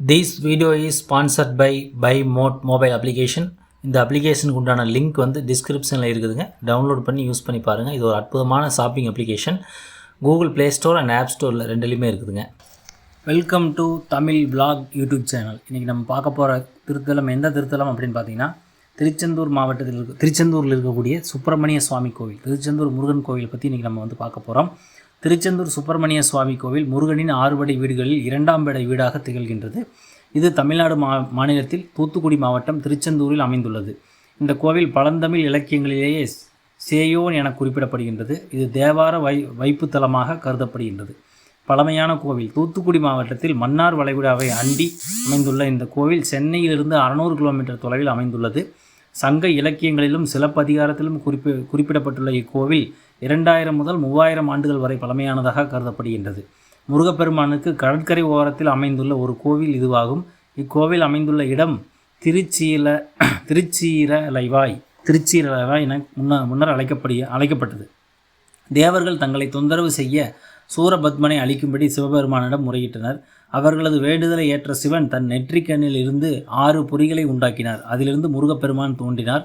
This video is sponsored by by mode mobile application இந்த அப்ளிகேஷனுக்கு உண்டான லிங்க் வந்து டிஸ்கிரிப்ஷனில் இருக்குதுங்க. டவுன்லோட் பண்ணி யூஸ் பண்ணி பாருங்கள் இது ஒரு அற்புதமான shopping application Google Play store and app ஸ்டோரில் ரெண்டுலேயுமே இருக்குதுங்க. Welcome to Tamil blog YouTube channel இன்றைக்கி நம்ம பார்க்க போகிற திருத்தலம் எந்த திருத்தலம் அப்படின்னு பார்த்தீங்கன்னா திருச்செந்தூர் மாவட்டத்தில் இருக்க திருச்செந்தூரில் இருக்கக்கூடிய சுப்பிரமணிய சுவாமி கோவில் திருச்செந்தூர் முருகன் கோவில் பற்றி இன்றைக்கி நம்ம வந்து பார்க்க போகிறோம் திருச்செந்தூர் சுப்பிரமணிய சுவாமி கோவில் முருகனின் ஆறுபடை வீடுகளில் இரண்டாம் படை வீடாக திகழ்கின்றது. இது தமிழ்நாடு மா மாநிலத்தில் தூத்துக்குடி மாவட்டம் திருச்செந்தூரில் அமைந்துள்ளது. இந்த கோவில் பழந்தமிழ் இலக்கியங்களிலேயே சேயோன் என குறிப்பிடப்படுகின்றது. இது தேவார வை வைப்புத்தலமாக கருதப்படுகின்றது. பழமையான கோவில் தூத்துக்குடி மாவட்டத்தில் மன்னார் வளைகுடாவை அண்டி அமைந்துள்ள இந்த கோவில் சென்னையிலிருந்து அறநூறு கிலோமீட்டர் தொலைவில் அமைந்துள்ளது. சங்க இலக்கியங்களிலும் சிலப்பதிகாரத்திலும் குறிப்பி குறிப்பிடப்பட்டுள்ள இக்கோவில் இரண்டாயிரம் முதல் மூவாயிரம் ஆண்டுகள் வரை பழமையானதாக கருதப்படுகின்றது. முருகப்பெருமானுக்கு கடற்கரை ஓரத்தில் அமைந்துள்ள ஒரு கோவில் இதுவாகும். இக்கோவில் அமைந்துள்ள இடம் திருச்சீல திருச்சீரலைவாய் திருச்சீரலைவாய் என முன்ன முன்னர் அழைக்கப்படிய அழைக்கப்பட்டது. தேவர்கள் தங்களை தொந்தரவு செய்ய சூரபத்மனை அளிக்கும்படி சிவபெருமானிடம் முறையிட்டனர். அவர்களது வேண்டுதலை ஏற்ற சிவன் தன் நெற்றிக்கண்ணில் இருந்து ஆறு பொறிகளை உண்டாக்கினார். அதிலிருந்து முருகப்பெருமான் தோன்றினார்.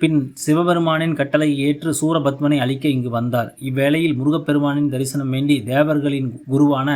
பின் சிவபெருமானின் கட்டளை ஏற்று சூரபத்மனை அழிக்க இங்கு வந்தார். இவ்வேளையில் முருகப்பெருமானின் தரிசனம் வேண்டி தேவர்களின் குருவான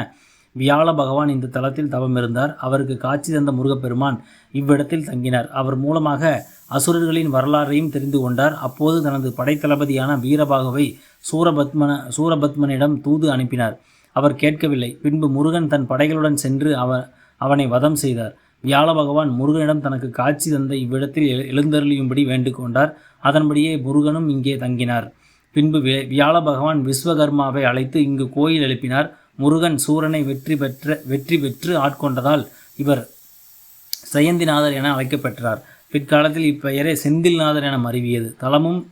வியாழ பகவான் இந்த தலத்தில் தவம் இருந்தார். அவருக்கு காட்சி தந்த முருகப்பெருமான் இவ்விடத்தில் தங்கினார். அவர் மூலமாக அசுரர்களின் வரலாறையும் தெரிந்து கொண்டார். அப்போது தனது படைத்தளபதியான வீரபாகுவை சூரபத்மன சூரபத்மனிடம் தூது அனுப்பினார். அவர் கேட்கவில்லை. பின்பு முருகன் தன் படைகளுடன் சென்று அவர் அவனை வதம் செய்தார். வியாழ பகவான் முருகனிடம் தனக்கு காட்சி தந்த இவ்விடத்தில் எழு- எழுந்தருளியும்படி வேண்டுகொண்டார். அதன்படியே முருகனும் இங்கே தங்கினார். பின்பு வியாழ பகவான் விஸ்வகர்மாவை அழைத்து இங்கு கோயில் எழுப்பினார். முருகன் சூரனை வெற்றி பெற்ற வெற்றி பெற்று ஆட்கொண்டதால் இவர் சயந்திநாதர் என அழைக்கப்பெற்றார். பிற்காலத்தில் இப்பெயரே செந்தில்நாதர் என மருவியது. தலமும்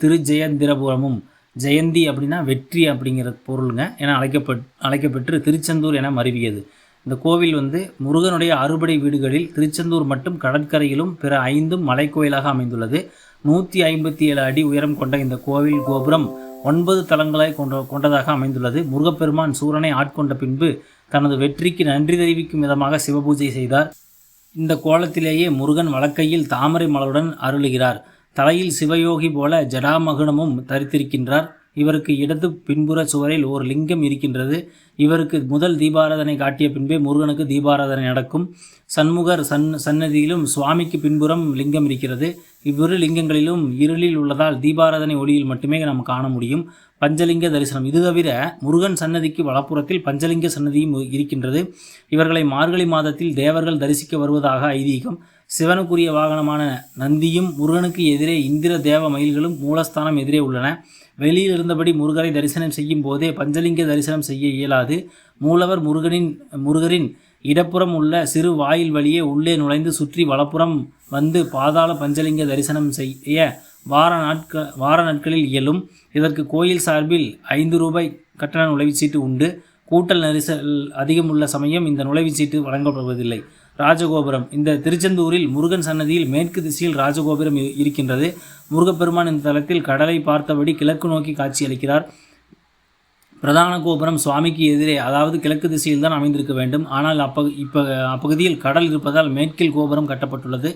திருஜெயந்திரபுரமும் ஜெயந்தி அப்படின்னா வெற்றி அப்படிங்கிற பொருளுங்க என அழைக்கப்பட் அழைக்கப்பெற்று திருச்செந்தூர் என மருவியது. இந்த கோவில் வந்து முருகனுடைய அறுபடை வீடுகளில் திருச்செந்தூர் மட்டும் கடற்கரையிலும் பிற ஐந்தும் மலைக்கோயிலாக அமைந்துள்ளது. நூற்றி ஐம்பத்தி ஏழு அடி உயரம் கொண்ட இந்த கோவில் கோபுரம் ஒன்பது தலங்களாய் கொண்ட கொண்டதாக அமைந்துள்ளது. முருகப்பெருமான் சூரனை ஆட்கொண்ட பின்பு தனது வெற்றிக்கு நன்றி தெரிவிக்கும் விதமாக சிவபூஜை செய்தார். இந்த கோலத்திலேயே முருகன் வழக்கையில் தாமரை மலருடன் அருளுகிறார். தலையில் சிவயோகி போல ஜடாமகுனமும் தரித்திருக்கின்றார். இவருக்கு இடது பின்புற சுவரில் ஒரு லிங்கம் இருக்கின்றது. இவருக்கு முதல் தீபாராதனை காட்டிய பின்பே முருகனுக்கு தீபாராதனை நடக்கும். சண்முகர் சன் சன்னதியிலும் சுவாமிக்கு பின்புறம் லிங்கம் இருக்கிறது. இவ்விரு லிங்கங்களிலும் இருளில் உள்ளதால் தீபாராதனை ஒளியில் மட்டுமே நாம் காண முடியும். பஞ்சலிங்க தரிசனம். இது தவிர முருகன் சன்னதிக்கு வலப்புறத்தில் பஞ்சலிங்க சன்னதியும் இருக்கின்றது. இவர்களை மார்கழி மாதத்தில் தேவர்கள் தரிசிக்க வருவதாக ஐதீகம். சிவனுக்குரிய வாகனமான நந்தியும் முருகனுக்கு எதிரே இந்திர தேவ மயில்களும் மூலஸ்தானம் எதிரே உள்ளன. வெளியில் இருந்தபடி முருகரை தரிசனம் செய்யும் போதே பஞ்சலிங்க தரிசனம் செய்ய இயலாது. மூலவர் முருகனின் முருகரின் இடப்புறம் உள்ள சிறு வாயில் வழியே உள்ளே நுழைந்து சுற்றி வலப்புறம் வந்து பாதாள பஞ்சலிங்க தரிசனம் செய்ய வார நாட்க வார நாட்களில் இயலும். இதற்கு கோயில் சார்பில் ஐந்து ரூபாய் கட்டண நுழைவுச்சீட்டு உண்டு. கூட்டல் நெரிசல் அதிகமுள்ள சமயம் இந்த நுழைவுச்சீட்டு வழங்கப்படுவதில்லை. ராஜகோபுரம். இந்த திருச்செந்தூரில் முருகன் சன்னதியில் மேற்கு திசையில் ராஜகோபுரம் இருக்கின்றது. முருகப்பெருமான் இந்த தலத்தில் கடலை பார்த்தபடி கிழக்கு நோக்கி காட்சியளிக்கிறார். பிரதான கோபுரம் சுவாமிக்கு எதிரே அதாவது கிழக்கு திசையில் தான் அமைந்திருக்க வேண்டும். ஆனால் அப்ப இப்ப அப்பகுதியில் கடல் இருப்பதால் மேற்கில் கோபுரம் கட்டப்பட்டுள்ளது.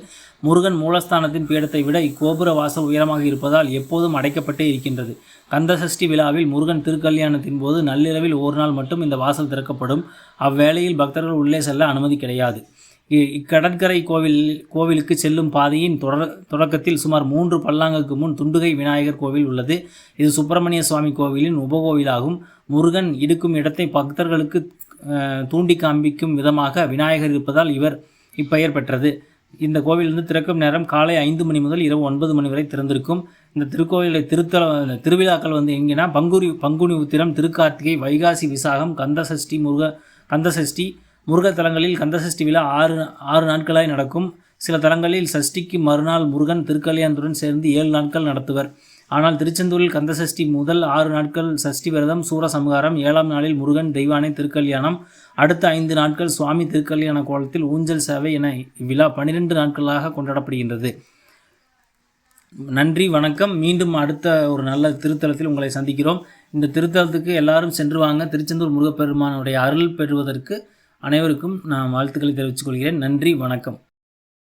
முருகன் மூலஸ்தானத்தின் பீடத்தை விட இக்கோபுர வாசல் உயரமாக இருப்பதால் எப்போதும் அடைக்கப்பட்டே இருக்கின்றது. கந்தசஷ்டி விழாவில் முருகன் திருக்கல்யாணத்தின் போது நள்ளிரவில் ஒரு நாள் மட்டும் இந்த வாசல் திறக்கப்படும். அவ்வேளையில் பக்தர்கள் உள்ளே செல்ல அனுமதி கிடையாது. இக்கடற்கரை கோவில் கோவிலுக்கு செல்லும் பாதையின் தொடர் தொடக்கத்தில் சுமார் மூன்று பல்லாங்குக்கு முன் துண்டுகை விநாயகர் கோவில் உள்ளது. இது சுப்பிரமணிய சுவாமி கோவிலின் உபகோவிலாகும். முருகன் இடுக்கும் இடத்தை பக்தர்களுக்கு தூண்டி காண்பிக்கும் விதமாக விநாயகர் இருப்பதால் இவர் இப்பெயர் பெற்றது. இந்த கோவில் வந்து திறக்கும் நேரம் காலை ஐந்து மணி முதல் இரவு ஒன்பது மணி வரை திறந்திருக்கும். இந்த திருக்கோவிலை திருத்தல திருவிழாக்கள் வந்து எங்கேனா பங்குனி பங்குனி உத்திரம் திருக்கார்த்திகை வைகாசி விசாகம் கந்தசஷ்டி முருக கந்தசஷ்டி முருகத் தலங்களில் கந்தசஷ்டி விழா ஆறு ஆறு நாட்களாய் நடக்கும். சில தலங்களில் சஷ்டிக்கு மறுநாள் முருகன் திருக்கல்யாணத்துடன் சேர்ந்து ஏழு நாட்கள் நடத்துவர். ஆனால் திருச்செந்தூரில் கந்தசஷ்டி முதல் ஆறு நாட்கள் சஷ்டி விரதம் சூரசம்ஹாரம் ஏழாம் நாளில் முருகன் தெய்வானை திருக்கல்யாணம் அடுத்த ஐந்து நாட்கள் சுவாமி திருக்கல்யாண கோலத்தில் ஊஞ்சல் சேவை என இவ்விழா பன்னிரெண்டு நாட்களாக கொண்டாடப்படுகின்றது. நன்றி வணக்கம். மீண்டும் அடுத்த ஒரு நல்ல திருத்தலத்தில் உங்களை சந்திக்கிறோம். இந்த திருத்தலத்துக்கு எல்லாரும் சென்று வாங்க. திருச்செந்தூர் முருகப்பெருமானுடைய அருள் பெறுவதற்கு அனைவருக்கும் நான் வாழ்த்துக்களை தெரிவித்துக் கொள்கிறேன். நன்றி வணக்கம்.